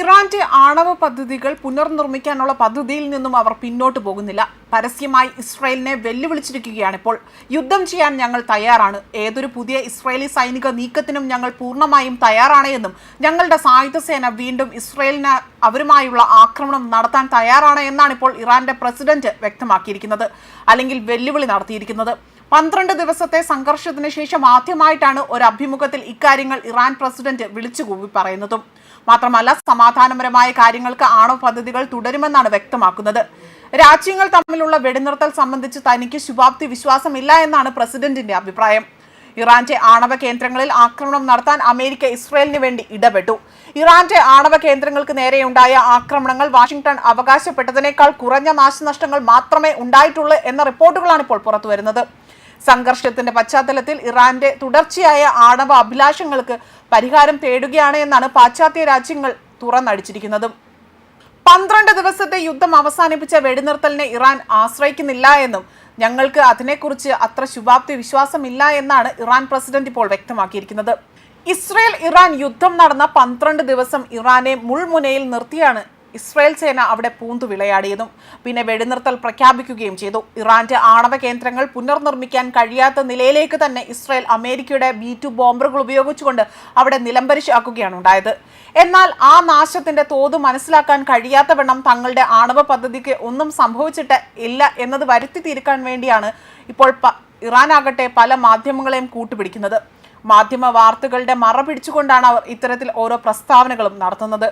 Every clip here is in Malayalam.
ഇറാന്റെ ആണവ പദ്ധതികൾ പുനർനിർമ്മിക്കാനുള്ള പദ്ധതിയിൽ നിന്നും അവർ പിന്നോട്ട് പോകുന്നില്ല. പരസ്യമായി ഇസ്രായേലിനെ വെല്ലുവിളിച്ചിരിക്കുകയാണിപ്പോൾ യുദ്ധം ചെയ്യാൻ ഞങ്ങൾ തയ്യാറാണ്. ഏതൊരു പുതിയ ഇസ്രായേലി സൈനിക നീക്കത്തിനും ഞങ്ങൾ പൂർണമായും തയ്യാറാണ് എന്നും ഞങ്ങളുടെ സായുധ സേന വീണ്ടും ഇസ്രായേലിന് അവരുമായുള്ള ആക്രമണം നടത്താൻ തയ്യാറാണ് എന്നാണ് ഇപ്പോൾ ഇറാന്റെ പ്രസിഡന്റ് വ്യക്തമാക്കിയിരിക്കുന്നത്. അല്ലെങ്കിൽ വെല്ലുവിളി നടത്തിയിരിക്കുന്നത്. പന്ത്രണ്ട് ദിവസത്തെ സംഘർഷത്തിന് ശേഷം ആദ്യമായിട്ടാണ് ഒരു അഭിമുഖത്തിൽ ഇക്കാര്യങ്ങൾ ഇറാൻ പ്രസിഡന്റ് വിളിച്ചുകൂവി പറയുന്നതും. മാത്രമല്ല സമാധാനപരമായ കാര്യങ്ങൾക്ക് ആണവ പദ്ധതികൾ തുടരുമെന്നാണ് വ്യക്തമാക്കുന്നത്. രാജ്യങ്ങൾ തമ്മിലുള്ള വെടിനിർത്തൽ സംബന്ധിച്ച് തനിക്ക് ശുഭാപ്തി വിശ്വാസമില്ല എന്നാണ് പ്രസിഡന്റിന്റെ അഭിപ്രായം. ഇറാന്റെ ആണവ കേന്ദ്രങ്ങളിൽ ആക്രമണം നടത്താൻ അമേരിക്ക ഇസ്രയേലിന് വേണ്ടി ഇടപെട്ടു. ഇറാന്റെ ആണവ കേന്ദ്രങ്ങൾക്ക് നേരെയുണ്ടായ ആക്രമണങ്ങൾ വാഷിംഗ്ടൺ അവകാശപ്പെട്ടതിനേക്കാൾ കുറഞ്ഞ നാശനഷ്ടങ്ങൾ മാത്രമേ ഉണ്ടായിട്ടുള്ളൂ എന്ന റിപ്പോർട്ടുകളാണ് ഇപ്പോൾ പുറത്തുവരുന്നത്. സംഘർഷത്തിന്റെ പശ്ചാത്തലത്തിൽ ഇറാന്റെ തുടർച്ചയായ ആണവ അഭിലാഷങ്ങൾക്ക് പരിഹാരം തേടുകയാണ് എന്നാണ് പാശ്ചാത്യ രാജ്യങ്ങൾ തുറന്നടിച്ചിരിക്കുന്നതും. പന്ത്രണ്ട് ദിവസത്തെ യുദ്ധം അവസാനിപ്പിച്ച വെടിനിർത്തലിനെ ഇറാൻ ആശ്രയിക്കുന്നില്ല എന്നും ഞങ്ങൾക്ക് അതിനെക്കുറിച്ച് അത്ര ശുഭാപ്തി വിശ്വാസമില്ല എന്നാണ് ഇറാൻ പ്രസിഡന്റ് ഇപ്പോൾ വ്യക്തമാക്കിയിരിക്കുന്നത്. ഇസ്രയേൽ ഇറാൻ യുദ്ധം നടന്ന പന്ത്രണ്ട് ദിവസം ഇറാനെ മുൾമുനയിൽ നിർത്തിയാണ് ഇസ്രായേൽ സേന അവിടെ പൂന്തു വിളയാടിയതും പിന്നെ വെടിനിർത്തൽ പ്രഖ്യാപിക്കുകയും ചെയ്തു. ഇറാന്റെ ആണവ കേന്ദ്രങ്ങൾ പുനർനിർമ്മിക്കാൻ കഴിയാത്ത നിലയിലേക്ക് തന്നെ ഇസ്രായേൽ അമേരിക്കയുടെ ബി ടു ബോംബറുകൾ ഉപയോഗിച്ചുകൊണ്ട് അവിടെ നിലംപരിശാക്കുകയാണ് ഉണ്ടായത്. എന്നാൽ ആ നാശത്തിന്റെ തോത് മനസ്സിലാക്കാൻ കഴിയാത്തവണ്ണം തങ്ങളുടെ ആണവ പദ്ധതിക്ക് ഒന്നും സംഭവിച്ചിട്ട് ഇല്ല എന്നത് വരുത്തി തീർക്കാൻ വേണ്ടിയാണ് ഇപ്പോൾ ഇറാനാകട്ടെ പല മാധ്യമങ്ങളെയും കൂട്ടുപിടിക്കുന്നത്. മാധ്യമ വാർത്തകളുടെ മറ പിടിച്ചുകൊണ്ടാണ് അവർ ഇത്തരത്തിൽ ഓരോ പ്രസ്താവനകളും നടത്തുന്നത്.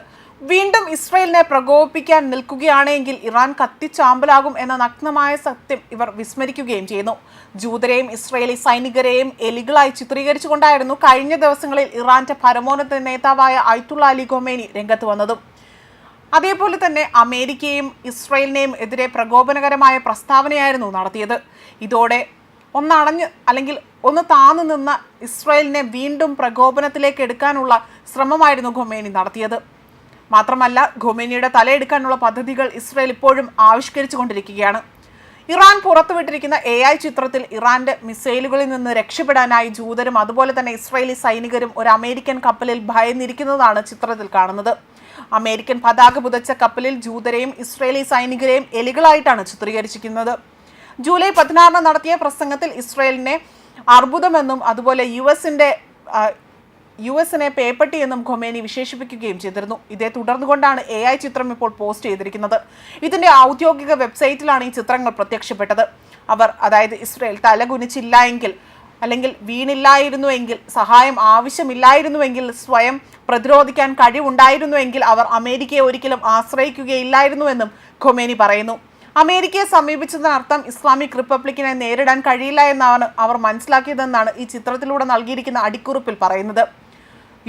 വീണ്ടും ഇസ്രയേലിനെ പ്രകോപിപ്പിക്കാൻ നിൽക്കുകയാണെങ്കിൽ ഇറാൻ കത്തിച്ചാമ്പലാകും എന്ന നഗ്നമായ സത്യം ഇവർ വിസ്മരിക്കുകയും ചെയ്യുന്നു. ജൂതരെയും ഇസ്രയേലി സൈനികരെയും എലികളായി ചിത്രീകരിച്ചുകൊണ്ടായിരുന്നു കഴിഞ്ഞ ദിവസങ്ങളിൽ ഇറാന്റെ പരമോന്നത നേതാവായ അയ്തുള്ള അലി ഖൊമേനി രംഗത്ത് വന്നതും. അതേപോലെ തന്നെ അമേരിക്കയും ഇസ്രയേലിനെയും എതിരെ പ്രകോപനകരമായ പ്രസ്താവനയായിരുന്നു നടത്തിയത്. ഇതോടെ ഒന്നണഞ്ഞ് അല്ലെങ്കിൽ ഒന്ന് താന്നു നിന്ന ഇസ്രയേലിനെ വീണ്ടും പ്രകോപനത്തിലേക്ക് എടുക്കാനുള്ള ശ്രമമായിരുന്നു ഖൊമേനി നടത്തിയത്. മാത്രമല്ല ഖൊമേനിയുടെ തലയെടുക്കാനുള്ള പദ്ധതികൾ ഇസ്രയേൽ ഇപ്പോഴും ആവിഷ്കരിച്ചു കൊണ്ടിരിക്കുകയാണ് ഇറാൻ പുറത്തുവിട്ടിരിക്കുന്ന എ ഐ ചിത്രത്തിൽ ഇറാന്റെ മിസൈലുകളിൽ നിന്ന് രക്ഷപ്പെടാനായി ജൂതരും അതുപോലെ തന്നെ ഇസ്രായേലി സൈനികരും ഒരു അമേരിക്കൻ കപ്പലിൽ ഭയന്നിരിക്കുന്നതാണ് ചിത്രത്തിൽ കാണുന്നത്. അമേരിക്കൻ പതാക പുതച്ച കപ്പലിൽ ജൂതരെയും ഇസ്രായേലി സൈനികരെയും എലികളായിട്ടാണ് ചിത്രീകരിച്ചിരിക്കുന്നത്. ജൂലൈ പതിനാറിന് നടത്തിയ പ്രസംഗത്തിൽ ഇസ്രായേലിനെ അർബുദമെന്നും അതുപോലെ യു എസിന്റെ യു എസിനെ പേപ്പട്ടി എന്നും ഖൊമേനി വിശേഷിപ്പിക്കുകയും ചെയ്തിരുന്നു. ഇതേ തുടർന്നുകൊണ്ടാണ് എ ഐ ചിത്രം ഇപ്പോൾ പോസ്റ്റ് ചെയ്തിരിക്കുന്നത്. ഇതിന്റെ ഔദ്യോഗിക വെബ്സൈറ്റിലാണ് ഈ ചിത്രങ്ങൾ പ്രത്യക്ഷപ്പെട്ടത്. അവർ അതായത് ഇസ്രയേൽ തലകുനിച്ചില്ല എങ്കിൽ അല്ലെങ്കിൽ വീണില്ലായിരുന്നുവെങ്കിൽ സഹായം ആവശ്യമില്ലായിരുന്നുവെങ്കിൽ സ്വയം പ്രതിരോധിക്കാൻ കഴിവുണ്ടായിരുന്നുവെങ്കിൽ അവർ അമേരിക്കയെ ഒരിക്കലും ആശ്രയിക്കുകയില്ലായിരുന്നുവെന്നും ഖൊമേനി പറയുന്നു. അമേരിക്കയെ സമീപിച്ചതിനർത്ഥം ഇസ്ലാമിക് റിപ്പബ്ലിക്കിനെ നേരിടാൻ കഴിയില്ല എന്നാണ് അവർ മനസ്സിലാക്കിയതെന്നാണ് ഈ ചിത്രത്തിലൂടെ നൽകിയിരിക്കുന്ന അടിക്കുറിപ്പിൽ പറയുന്നത്.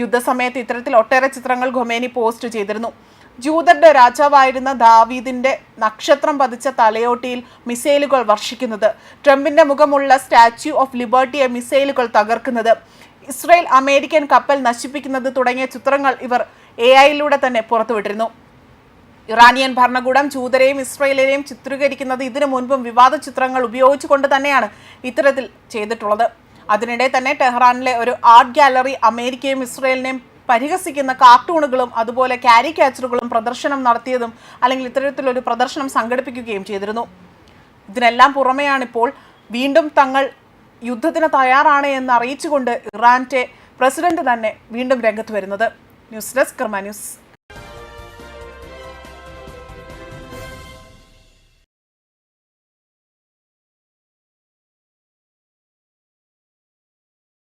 യുദ്ധസമയത്ത് ഇത്തരത്തിൽ ഒട്ടേറെ ചിത്രങ്ങൾ ഖൊമേനി പോസ്റ്റ് ചെയ്തിരുന്നു. ജൂതരുടെ രാജാവായിരുന്ന ദാവീദിന്റെ നക്ഷത്രം പതിച്ച തലയോട്ടിയിൽ മിസൈലുകൾ വർഷിക്കുന്നത് ട്രംപിന്റെ മുഖമുള്ള സ്റ്റാച്യു ഓഫ് ലിബർട്ടിയെ മിസൈലുകൾ തകർക്കുന്നത് ഇസ്രയേൽ അമേരിക്കൻ കപ്പൽ നശിപ്പിക്കുന്നത് തുടങ്ങിയ ചിത്രങ്ങൾ ഇവർ എ ഐയിലൂടെ തന്നെ പുറത്തുവിട്ടിരുന്നു. ഇറാനിയൻ ഭരണകൂടം ജൂതരെയും ഇസ്രയേലിനെയും ചിത്രീകരിക്കുന്നത് ഇതിനു മുൻപും വിവാദ ചിത്രങ്ങൾ ഉപയോഗിച്ചുകൊണ്ട് തന്നെയാണ് ഇത്തരത്തിൽ ചെയ്തിട്ടുള്ളത്. അതിനിടെ തന്നെ ടെഹ്റാനിലെ ഒരു ആർട്ട് ഗാലറി അമേരിക്കയും ഇസ്രയേലിനെയും പരിഹസിക്കുന്ന കാർട്ടൂണുകളും അതുപോലെ കാരിക്കാച്ചറുകളും പ്രദർശനം നടത്തിയതും അല്ലെങ്കിൽ ഇത്തരത്തിലൊരു പ്രദർശനം സംഘടിപ്പിക്കുകയും ചെയ്തിരുന്നു. ഇതിനെല്ലാം പുറമെയാണിപ്പോൾ വീണ്ടും തങ്ങൾ യുദ്ധത്തിന് തയ്യാറാണ് എന്ന് അറിയിച്ചുകൊണ്ട് ഇറാന്റെ പ്രസിഡന്റ് തന്നെ വീണ്ടും രംഗത്ത് വരുന്നത്. News desk Karma News.